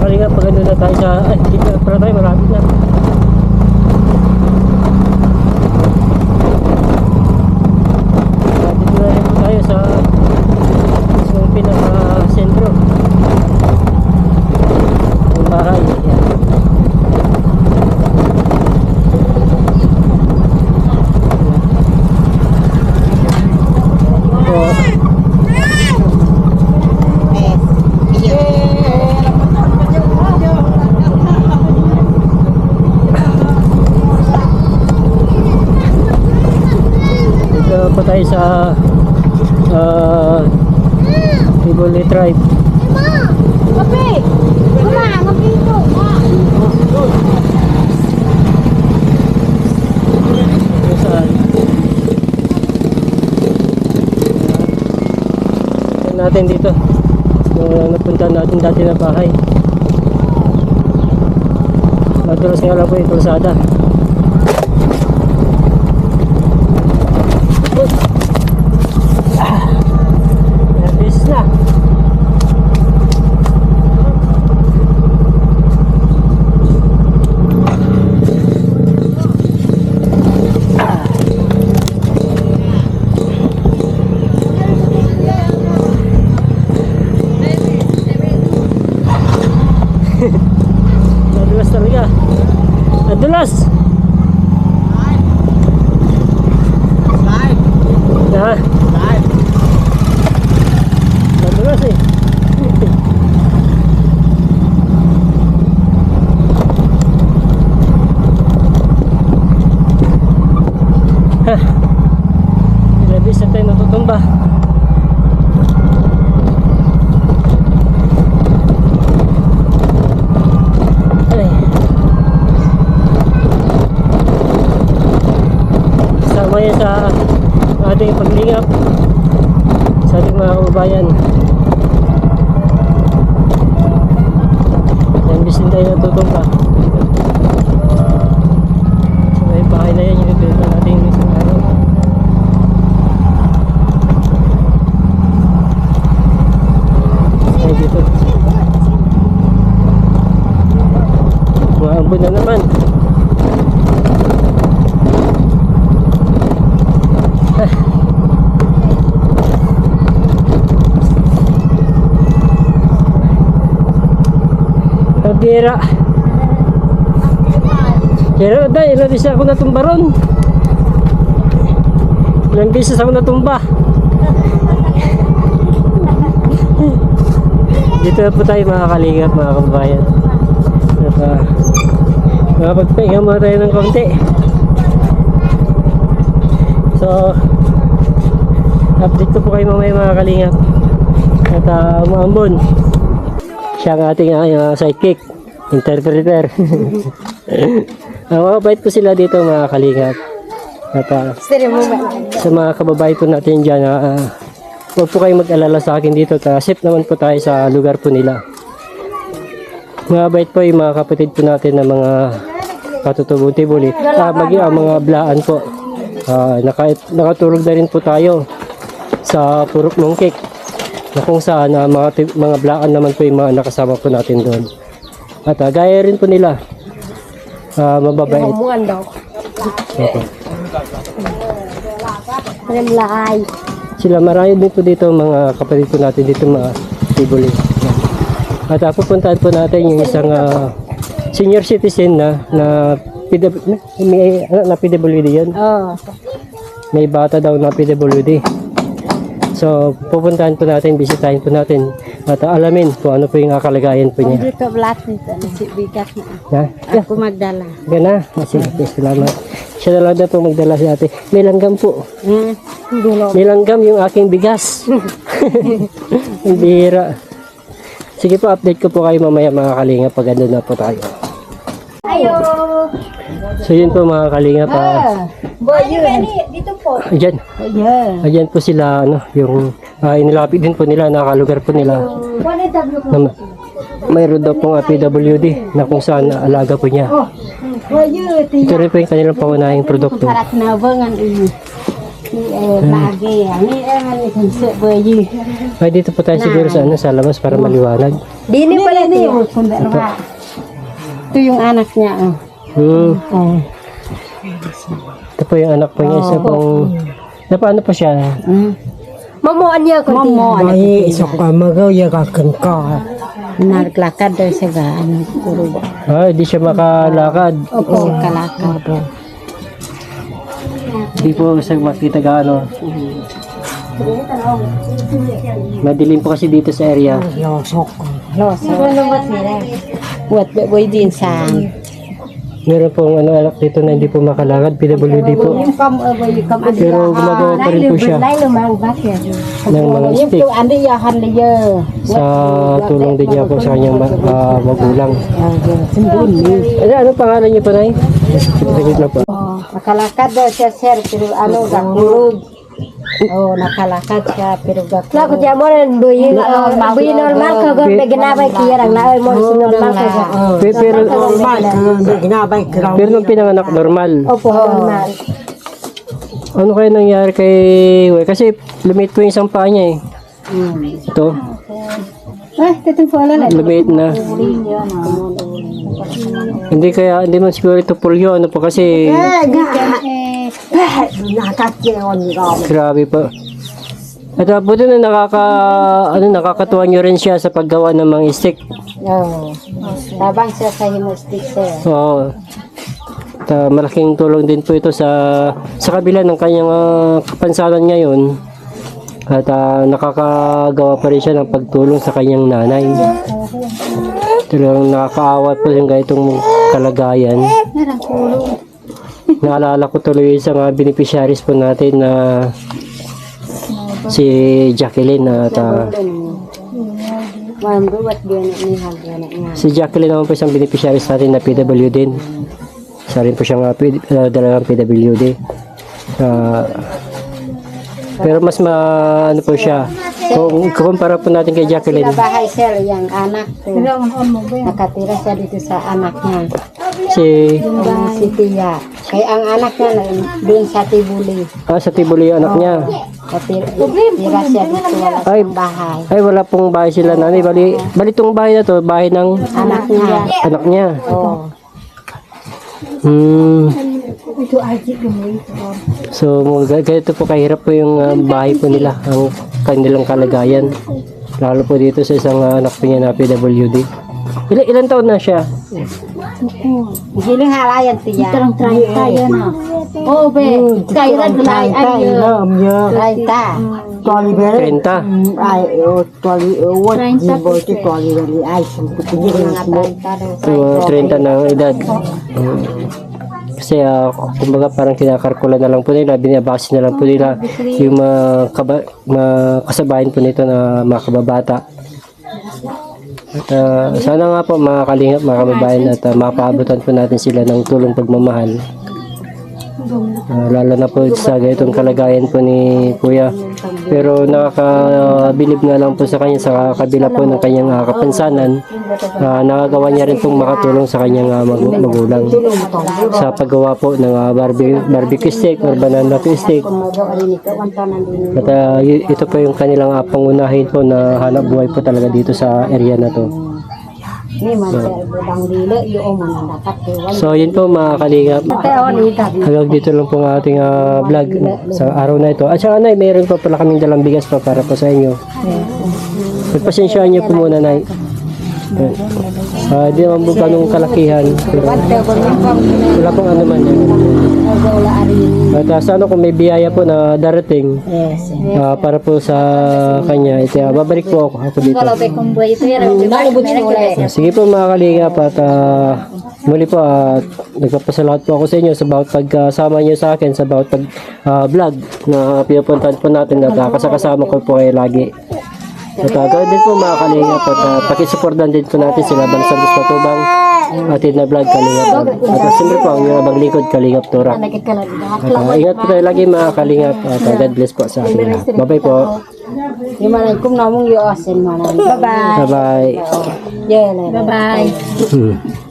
mga pag ano na tayo sa, ay, dito na pala tayo, marami na. Ah, Dito na rin po tayo sa mismong pinaka-sentro. Yung bahay, yan. So, Dito po tayo sa uh, Tivoli Tribe. Kape! Kung saan. Tignan natin dito. Uh, napunta natin dati na bahay. Madalas nga lang po yung kalsada. Ah, Nervous na. Nadulas talaga. Nadulas! Ha? Nadulas eh. Ha? Labis na tayo natutumba. Ay. Kasama yan sa ating paglingap sa ating mga kababayan. Yan, bisin tayo natutumba. So, may bahay na yan yung pinunta natin yung isang araw. Ay, dito. Maambon na naman. Pabira. Pero dahil ilang beses ako natumba ron. Ilang beses ako natumba. Dito na po tayo mga kalingap, mga kababayan. At uh, makapagpahinga muna tayo ng konti. So, update ko po kayo mamaya mga kalingap. At uh, umaambon. Siya ang ating uh, sidekick, interpreter. uh, mabait po sila dito mga kalingap. At uh, sa mga kababae po natin dyan, uh, huwag po kayong mag-alala sa akin dito. Ta safe naman po tayo sa lugar po nila. Mabait po yung mga kapatid po natin na mga katutubong tibuli. Ah, mag ah, mga blaan po. Ah, naka, nakatulog na rin po tayo sa Purok Mongkik na kung saan ah, mga, mga blaan naman po yung mga nakasama po natin doon. At ah, gaya rin po nila. Ah, mababait. Hamuan daw. Okay. Relay. Sila marami din po dito mga kapatid po natin dito mga tibuli. At uh, pupuntahan po natin yung isang ah, senior citizen na na PW, na, may, ano, na PWD yun. Oh. May bata daw na PWD. So, pupuntahan po natin, bisitahin po natin at ah, alamin kung ano po yung kalagayan po niya. Dito blat nito. Nasi bigat na. Ha? Ako magdala. gana. Sige, salamat. Siya na lang daw po magdala si ate. May langgam po. Hmm. Dulo. May langgam yung aking bigas. Ang bihira. Sige po, update ko po kayo mamaya mga kalinga pag andun na po tayo. Ayo. So yun po mga kalinga pa. Boy, yun. Dito po. Ayan, Ayan. ayan po sila, ano, yung uh, inilapit din po nila, nakalugar po nila. Na, mayroon daw pong ah, PWD na kung saan alaga po niya. Yun. Ito rin po yung kanilang pangunahing produkto. Sarat na bangan ini. eh, eh. Ay, dito po tayo siguro sa, ano, sa labas para maliwanag. Di ini pala nih. Itu yung anaknya. Oh. Hmm. Oh. Ito po yung anak po niya. Isa pong... Na paano po siya? Hmm. Mamuan niya ko. Mamuan. Ay, isok ka magaw ya ka ka. Naglalakad daw siya ga. Ano, puro. Ah, hindi siya makalakad. Opo. Kalakad. Hindi po siya makita gaano. Madilim po kasi dito sa area. Losok. Los. Ano ba sila? What boy din sa. Meron pong ano, anak dito na hindi po makalakad. PWD po. Yung kam boy kam adi. Pero gumagawa pa rin po siya ng mga Yung stick ya liya. sa tulong din niya po sa kanyang ma- ah, magulang. Ano, ano pangalan niyo po, Nay? Saglit na po. Nakalakad daw siya sir pero ano gakurog. Oh, nakalakad siya pero gakurog. Lago siya mo rin buyi buyi normal ka go beginabay kiyarang na mo normal ka. Pe- Pero, Normal ginabay ka. pero nung pinanganak normal. Opo, normal. Ano kaya nangyari kay Uwe? Kasi lumit po yung isang paa niya eh. Ito, Eh, teteng pala na. lumit na. Hindi kaya, hindi man siguro ito pulyo. Ano po kasi, Nakakyeon ka. grabe po. At uh, buti na nakaka, ano, nakakatuwa nyo rin siya sa paggawa ng mga stick. Oh. Tabang siya sa himostik sir. Oo. At, uh, malaking tulong din po ito sa sa kabila ng kanyang uh, kapansanan ngayon. At uh, nakakagawa pa rin siya ng pagtulong sa kanyang nanay. Talagang nakakaawa po yung ganitong kalagayan. Naalala ko tuloy sa mga beneficiaries po natin na si Jacqueline at uh. Si Jacqueline naman po isang beneficiaries natin na PW din. Isa rin po siyang uh, P- uh, dalawang PWD. Ah, pero mas ma ano po siya. Kung kumpara po natin kay Jacqueline, Sa bahay sir yang anak. Nakatira siya dito sa anaknya. si Yung si Tia. Kaya ang anaknya na doon sa Tibuli. ah, sa Tibuli yung anak niya. Katira, tira siya dito wala Ay. siyang bahay. Ay wala pong bahay sila nanay. Bali, bali tong bahay na to, bahay ng Anak niya. anak niya. Oh. Hmm. So, mga- ganito po kahirap po yung uh, bahay po nila, ang kanilang kalagayan. Lalo po dito sa isang uh, anak po niya na PWD. Ilan, ilan taon na siya? Giling halayan Tia. Terang terakhir tayo na. Oh be, kayo na tulay ayo. Ilam ya. Raita. Tuwali bere. 30. Ay, oh, tuwali, oh, what? Zibo ito tuwali bere. Ay. So, mga 30 na edad. Kasi uh, kumbaga parang kinakarkula na lang po nila, binabase na lang po nila yung mga, kaba, mga kasabayan po nito na mga kababata. At uh, sana nga po mga kalingap, mga kababayan at uh, mapaabutan po natin sila ng tulong pagmamahal. Ah, lalo na po sa ganitong kalagayan po ni Kuya. Pero nakakabilib nga lang po sa kanya sa kabila po ng kanyang ah, kapansanan. ah, nakagawa niya rin pong makatulong sa kanyang ah, mag- magulang sa paggawa po ng ah, barbecue, barbecue steak or banana steak. At y- ito po yung kanilang ah, pangunahin po na hanap buhay po talaga dito sa area na to. Ni man sir budang dile yo man dapat kewan. So yun po mga kalingap. Ta. Hanggang dito lang po ang ating ah, vlog sa araw na ito. At saka Nay, mayroon pa pala kaming dalang bigas pa para po sa inyo. Pagpasensyaan niyo po muna, Nay. Ah, di naman po ganong kalakihan. Pero wala pong ano man yan. At ah, sana kung may biyaya po na darating Yes. ah, para po sa kanya, ito, ah, babalik po ako, ako dito. Kalau be kumboy itu ya nalubot Ah, Sige po mga kalingap at ah, muli po at nagpapasalamat po ako sa inyo sa bawat pagkasama niyo sa akin sa bawat pag ah, vlog na pinupuntahan po natin at uh, kasakasama ko po kayo lagi. At uh, gawin din po mga kalingap at uh, pakisuportan din po natin sila Bansa Bus Matubang atin na vlog kalingap. At uh, siyempre po ang inyong abang likod kalingap Tura. At uh, ingat po tayo lagi mga kalingap at uh, God bless po sa ating lahat. Bye-bye po. Gimana kum namung yo asin mana. Bye bye. Ya, bye bye. Hmm.